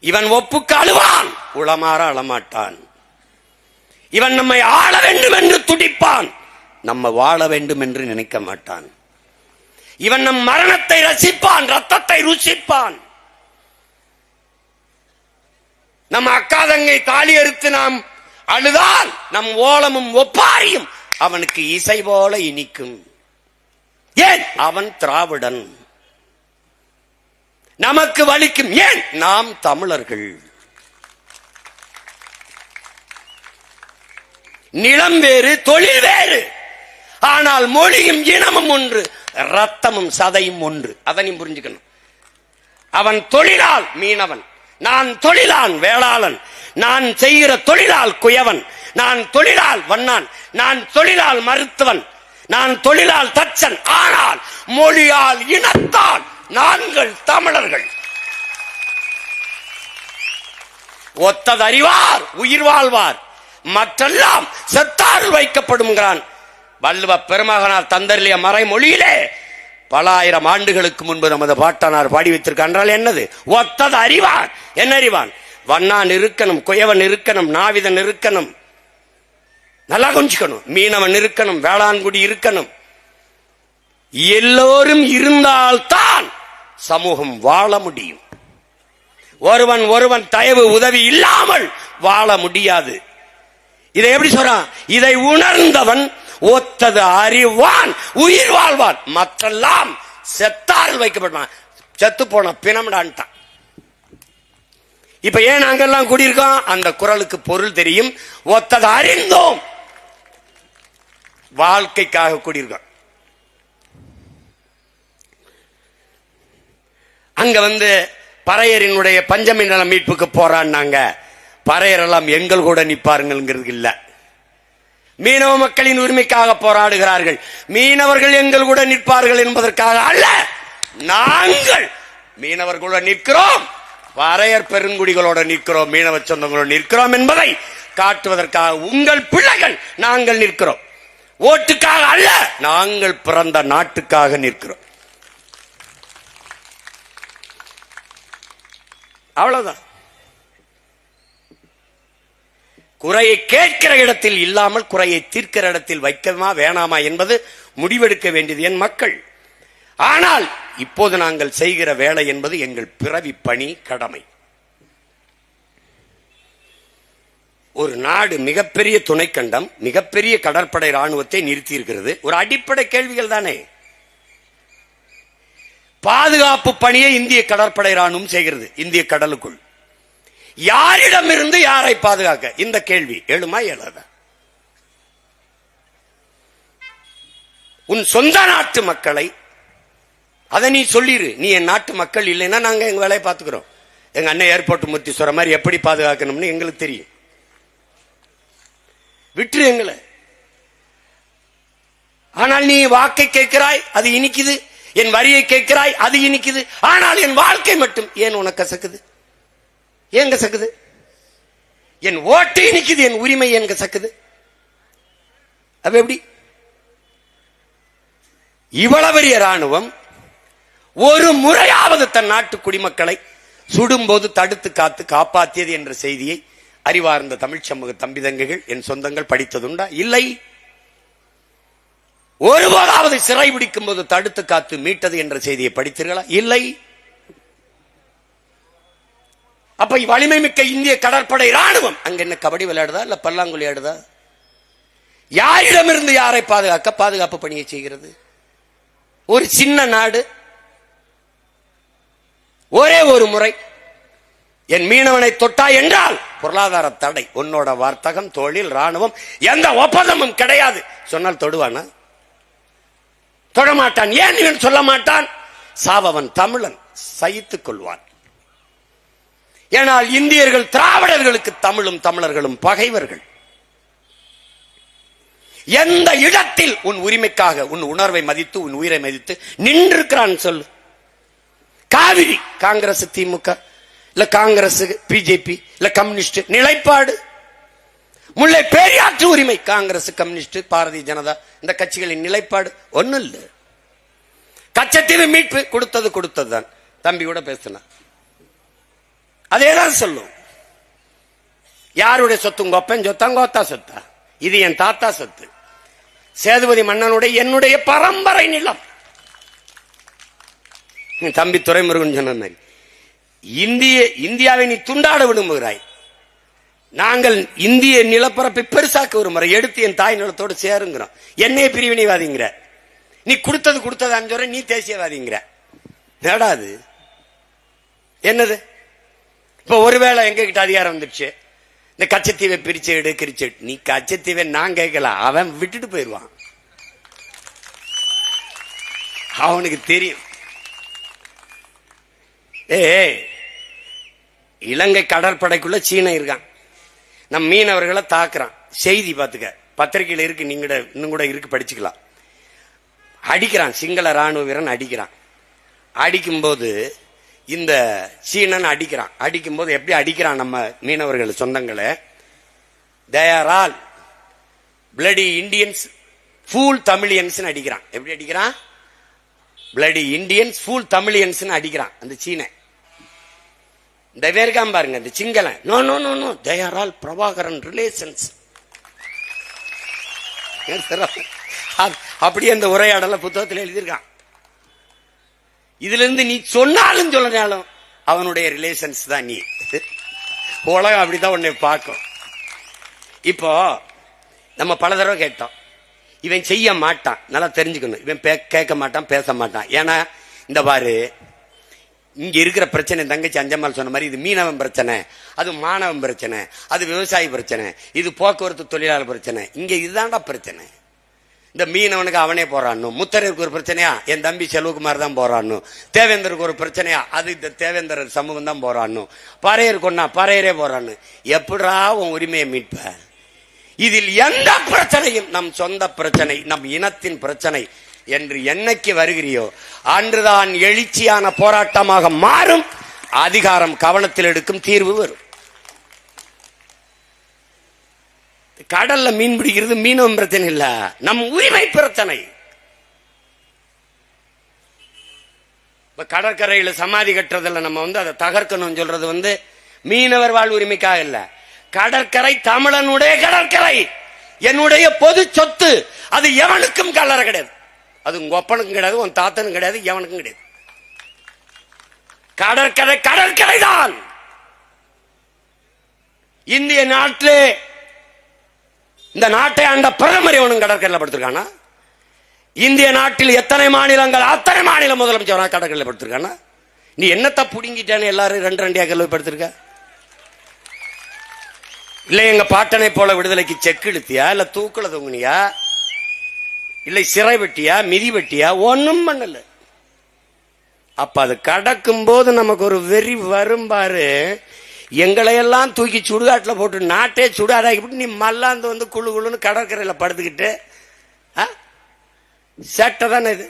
இவன் ஒப்புக்கு அழுவான் உளமாற அழமாட்டான். இவன் நம்மை ஆள வேண்டும் என்று துடிப்பான். நம்ம வாழ வேண்டும் என்று நினைக்க மாட்டான். இவன் நம் மரணத்தை ரசிப்பான் ரத்தத்தை ருசிப்பான். நம் அக்காதங்கை தாலி அறுத்து நாம் அழுதால் நம் ஓலமும் ஒப்பாரியும். அவனுக்கு இசை போல இனிக்கும். ஏன்? அவன் திராவிடன். நமக்கு வலிக்கும். ஏன்? நாம் தமிழர்கள். நிலம் வேறு தொழில் வேறு. ஆனால் மொழியும் இனமும் ஒன்று ரத்தமும் சதையும் ஒன்று. அதனையும் புரிஞ்சுக்கணும். அவன் தொழிலால் மீனவன். நான் தொழிலான் வேளாளன். நான் செய்கிற தொழிலால் குயவன். நான் தொழிலால் வண்ணான் நான் தொழிலால் மருத்துவன் நான் தொழிலால் தச்சன் ஆனால் மொழியால் இனத்தால் நாங்கள் தமிழர்கள். ஒத்ததறிவார் உயிர் வாழ்வார் மற்றெல்லாம் செத்தாரில் வைக்கப்படுங்கிறான் வள்ளுவ பெருமகனார் தந்தர்லிய மறைமொழியிலே பல ஆயிரம் ஆண்டுகளுக்கு முன்பு நமது பாட்டனார் பாடி வைத்திருக்கான்றால் என்னது? ஒத்தது அறிவான் என்ன அறிவான் வண்ணான் இருக்கணும் குயவன் இருக்கணும் நாவிதன் இருக்கணும். நல்லா கொஞ்சிக்கணும். மீனவன் இருக்கணும் வேளாண்குடி இருக்கணும். எல்லோரும் இருந்தால்தான் சமூகம் வாழ முடியும். ஒருவன் ஒருவன் தயவு உதவி இல்லாமல் வாழ முடியாது. இதை எப்படி சொல்றான்? இதை உணர்ந்தவன் ஒத்தது அறிவான் உயிர் வாழ்வான். மற்றெல்லாம் செத்தால் வைக்கப்படுவான். செத்து போன பிணம்டான்ட்டான். இப்ப ஏன் அங்கெல்லாம் கூடியிருக்கோம்? அந்த குரலுக்கு பொருள் தெரியும். ஒத்தது அறிந்தோம். வாழ்க்கைக்காக கூடியிருக்கோம் அங்க வந்து பறையரினுடைய பஞ்சமி நல மீட்புக்கு போறான்னாங்க. பறையரெல்லாம் எங்கள் கூட நிற்பாருங்கிறது இல்ல. மீனவ மக்களின் உரிமைக்காக போராடுகிறார்கள். மீனவர்கள் எங்கள் கூட நிற்பார்கள் என்பதற்காக அல்ல நாங்கள் மீனவர்களோட நிற்கிறோம். பறையர் பெருங்குடிகளோட நிற்கிறோம். மீனவ சொந்தங்களோட நிற்கிறோம் என்பதை காட்டுவதற்காக உங்கள் பிள்ளைகள் நாங்கள் நிற்கிறோம். ஓட்டுக்காக அல்ல. நாங்கள் பிறந்த நாட்டுக்காக நிற்கிறோம். அவ்வளவுதான். குறையை கேட்கிற இடத்தில் இல்லாமல் குறையை தீர்க்கிற இடத்தில் வைக்கமா வேணாமா என்பது முடிவெடுக்க வேண்டியது என் மக்கள். ஆனால் இப்போது நாங்கள் செய்கிற வேலை என்பது எங்கள் பிறவி பணி கடமை. ஒரு நாடு மிகப்பெரிய துணைக்கண்டம் மிகப்பெரிய கடற்படை ராணுவத்தை நிறுத்தி இருக்கிறது ஒரு அடிப்படை கேள்விகள் தானே. பாதுகாப்பு பணியை இந்திய கடற்படை ராணுவம் செய்கிறது இந்திய கடலுக்குள். யாரிடமிருந்து யாரை பாதுகாக்க? இந்த கேள்வி. எழுமா எழாத உன் சொந்த நாட்டு மக்களை அதை நீ சொல்லிரு. நீ என் நாட்டு மக்கள் இல்லைன்னா நாங்க எங்க வேலையை பார்த்துக்கிறோம். எங்க அண்ணன் ஏர்போர்ட் முத்தி சொல்ற மாதிரி எப்படி பாதுகாக்கணும்னு எங்களுக்கு தெரியும். விட்டுரு எங்களை. ஆனால் நீ வாக்கை கேட்கிறாய் அது இனிக்குது. என் வரியை கேட்கிறாய் அது இனிக்குது. ஆனால் என் வாழ்க்கை மட்டும் ஏன் உனக்கு கசக்குது ஏன் கசக்குது? என் ஓட்டு இனிக்குது என் உரிமை ஏன் கசக்குது? அப்ப எப்படி? இவ்வளவு பெரிய ராணுவம் ஒரு முறையாவது தன் நாட்டு குடிமக்களை சுடும்போது தடுத்து காத்து காப்பாற்றியது என்ற செய்தியை அறிவார்ந்த தமிழ் சமூக தம்பிதங்கைகள் என் சொந்தங்கள் படித்ததுண்டா? இல்லை. ஒருபோதாவது சிறை பிடிக்கும் போது தடுத்து காத்து மீட்டது என்ற செய்தியை படித்தீர்களா? இல்லை. அப்ப வலிமை மிக்க இந்திய கடற்படை ராணுவம் அங்க என்ன கபடி விளையாடுதா? இல்ல பல்லாங்குழி ஆடுதா? யாரிடமிருந்து யாரை பாதுகாக்க பாதுகாப்பு பணியை செய்கிறது? ஒரு சின்ன நாடு ஒரே ஒரு முறை என் மீனவனை தொட்டா என்றால் பொருளாதார தடை. உன்னோட வர்த்தகம் தொழில் ராணுவம் எந்த ஒப்பந்தமும் கிடையாது. சொன்னால் தொடுவானா? தொடமாட்டான். ஏன் இவன் சொல்ல மாட்டான்? சாவவன் தமிழன். சகித்துக் கொள்வான். ஏனால் இந்தியர்கள் திராவிடர்களுக்கு தமிழும் தமிழர்களும் பகைவர்கள். எந்த இடத்தில் உன் உரிமைக்காக உன் உணர்வை மதித்து உன் உயிரை மதித்து நின்றிருக்கிறான் சொல்லு காவிரி காங்கிரஸ் திமுக. இல்ல காங்கிரஸ் பிஜேபி இல்ல கம்யூனிஸ்ட் நிலைப்பாடு. முல்லை பெரியாற்று உரிமை காங்கிரஸ் கம்யூனிஸ்ட் பாரதிய ஜனதா இந்த கட்சிகளின் நிலைப்பாடு. ஒண்ணும் இல்ல. கச்சத்தீவு மீட்பு கொடுத்தது கொடுத்ததுதான். தம்பி கூட பேசினான் அதேதான் சொல்லும். யாருடைய சொத்து? உங்க ஒப்பன் சொத்தா கோத்தா சொத்தா? இது என் தாத்தா சொத்து. சேதுபதி மன்னனுடைய என்னுடைய பரம்பரை நிலம். என் தம்பி துரைமுருகன் சொன்ன மாதிரி. இந்திய இந்தியாவை நீ துண்டாட விரும்புகிறாய். நாங்கள் இந்திய நிலப்பரப்பை பெருசாக்க விரும்புகிறோம் எடுத்து என் தாய் நிலத்தோடு சேருங்கிறோம். என்னையே பிரிவினைவாதிங்கிற. நீ கொடுத்தது கொடுத்ததான்னு சொல்ற நீ தேசியவாதிங்கிற. நேடாது என்னது? இப்ப ஒருவேளை எங்க கிட்ட அதிகாரம் வந்துடுச்சு. இந்த கச்சத்தீவை பிரிச்சு எடு கிரிச்சு நீ கச்சத்தீவை நான் கேட்கல. அவன் விட்டுட்டு போயிடுவான். அவனுக்கு தெரியும். ஏய் இலங்கை கடற்படைக்குள்ள சீனம் இருக்கான். நம் மீனவர்களை தாக்குறான். செய்தி பார்த்துக்க. பத்திரிகையில் இருக்கு. நீங்க கூட- இன்னும் கூட இருக்கு. படிச்சுக்கலாம். அடிக்கிறான். சிங்கள ராணுவ வீரன் அடிக்கிறான். அடிக்கும்போது இந்த சீனன் அடிக்கிறான். அடிக்கும்போது எப்படி அடிக்கிறான் நம்ம மீனவர்கள் சொந்தங்களை? There all bloody Indians fool Tamilians அடிக்கிறான். எப்படி அடிக்கிறான்? பிளடி இண்டியன்ஸ் ஃபூல் தமிழியன்ஸ் அடிக்கிறான். அந்த சீனை. இந்த வேர்காம் பாருங்க இந்த சிங்களன் no no no no they are all Prabhakaran relations அப்படியே அந்த உரையாடல புத்தகத்தில் எழுதியிருக்கான். இதுல இருந்து நீ சொன்னாலும் சொல்லினாலும் அவனுடைய ரிலேஷன்ஸ் தான் நீ. உலகம் அப்படிதான் உன்னை பார்க்கும். இப்போ நம்ம பல தடவை கேட்டோம். இவன் செய்ய மாட்டான். நல்லா தெரிஞ்சுக்கணும். இவன் பே- கேட்க மாட்டான் பேச மாட்டான். ஏன்னா இந்த பாரு இங்க இருக்கிற பிரச்சனை தங்கச்சி அஞ்சம்மாள் சொன்ன மாதிரி இது மீனவன் பிரச்சனை அது மாணவன் பிரச்சனை அது விவசாயி பிரச்சனை இது போக்குவரத்து தொழிலாளர் பிரச்சனை. இங்க இதுதான்டா பிரச்சனை. இந்த மீனவனுக்கு அவனே போறான்னு முத்தரருக்கு ஒரு பிரச்சனையா? என் தம்பி செல்வகுமார் தான் போறான்னு தேவேந்தருக்கு ஒரு பிரச்சனையா? அது இந்த தேவேந்தர் சமூகம் தான் போறான்னு பறையர் கொண்டா பறையரே போறான்னு எப்படா உன் உரிமையை மீட்ப? இதில் எந்த பிரச்சனையும் நம் சொந்த பிரச்சனை நம் இனத்தின் பிரச்சனை என்று என்னைக்கு வருகிறியோ அன்றுதான் எழுச்சியான போராட்டமாக மாறும் அதிகாரம் கவனத்தில் எடுக்கும் தீர்வு வரும். கடல்ல மீன் பிடிக்கிறது மீனவம் பிரச்சனை இல்ல நம் உரிமை பிரச்சனை. இப்ப கடற்கரையில சமாதி கட்டுறதுல நம்ம வந்து அதை தகர்க்கணும்னு சொல்றது வந்து மீனவர் வாழ் உரிமைக்காக இல்ல. கடற்கரை தமிழனுடைய கடற்கரை என்னுடைய பொது சொத்து அது எவனுக்கும் கல்லற கிடையாது. அது உங்க ஒப்பனுக்கும் கிடையாது உன் தாத்தனும் கிடையாது எவனுக்கும் கிடையாது. கடற்கரை கடற்கரை தான்! இந்திய நாட்டிலே இந்த நாட்டை ஆண்ட பிரதமர் எவனும் கடற்கரையில் படுத்திருக்கானா? இந்திய நாட்டில் எத்தனை மாநிலங்கள் அத்தனை மாநில முதலமைச்சர் கடற்கரையில் படுத்திருக்கானா? நீ என்னத்தை புடுங்கிட்டேன்னு எல்லாரும் ரெண்டு ரெண்டு ஏக்கர்ல படுத்திருக்க? இல்லை எங்க பாட்டனை போல விடுதலைக்கு செக் இழுத்தியா? இல்ல தூக்குல தொங்குனியா? இல்லை சிறை வெட்டியா மிதி வெட்டியா ஒன்றும் பண்ணல. அப்ப அது கடக்கும் போது நமக்கு ஒரு வெறி வரும் பாரு. எங்களையெல்லாம் தூக்கி சுடுகாட்டில் போட்டு நாட்டே சுடாதாக்கி போட்டு நீ மல்லாந்து வந்து குழு குழுன்னு கடற்கரையில் படுத்துக்கிட்டு ஆ? சேட்டை தானே இது?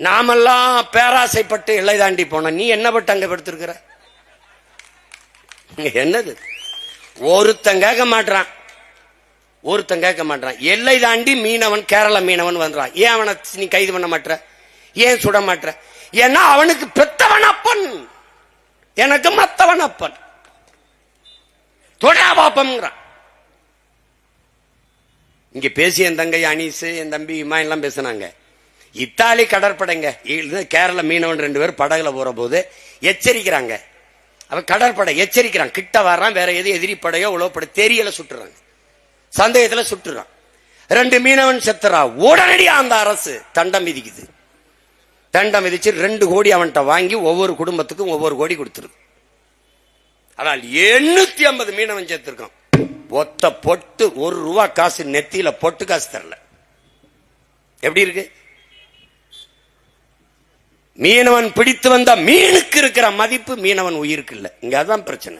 நாமெல்லாம் பேராசைப்பட்டு எல்லை தாண்டி போனோம். நீ என்ன பட்டு அங்க படுத்திருக்கிற? என்னது? ஒருத்தன் கேட்க மாட்டான் ஒருத்தன் கேட்க மாட்டான். எல்லை தாண்டி மீனவன் கேரள மீனவன் வந்துறான். ஏன் அவனை நீ கைது பண்ண மாட்ட ஏன் சுட மாட்ற? ஏன்னா அவனுக்கு பெத்தவன் அப்பன். எனக்கு மத்தவன் அப்பன். தொடா பாப்பம்ங்கிறான். இங்க பேசிய என் தங்கை அனீஸ் என் தம்பி இம்மா எல்லாம் பேசினாங்க. இத்தாலி கடற்படைங்க கேரள மீனவன் ரெண்டு பேர் படகுல போற போது எச்சரிக்கிறாங்க. அவன் கடற்படை எச்சரிக்கிறான். கிட்ட வர்றான் வேற எது எதிரி படையோ உழவுப்படை தெரியல சுட்டுறாங்க. சந்தேகத்துல சுட்டுறான். ரெண்டு மீனவன் செத்துறா. உடனடியா அந்த அரசு தண்டம் விதிக்குது தண்டம் விதிச்சு ரெண்டு கோடி அவன்கிட்ட வாங்கி ஒவ்வொரு குடும்பத்துக்கும் ஒவ்வொரு கோடி கொடுத்துருக்கு. ஆனால் எண்ணூத்தி ஐம்பது மீனவன் சேர்த்திருக்கான் ஒத்த பொட்டு ஒரு ரூபா காசு நெத்தியில பொட்டு காசு தரல. எப்படி இருக்கு? மீனவன் பிடித்து வந்த மீனுக்கு இருக்கிற மதிப்பு மீனவன் உயிருக்கு இல்லை. இங்க அதான் பிரச்சனை.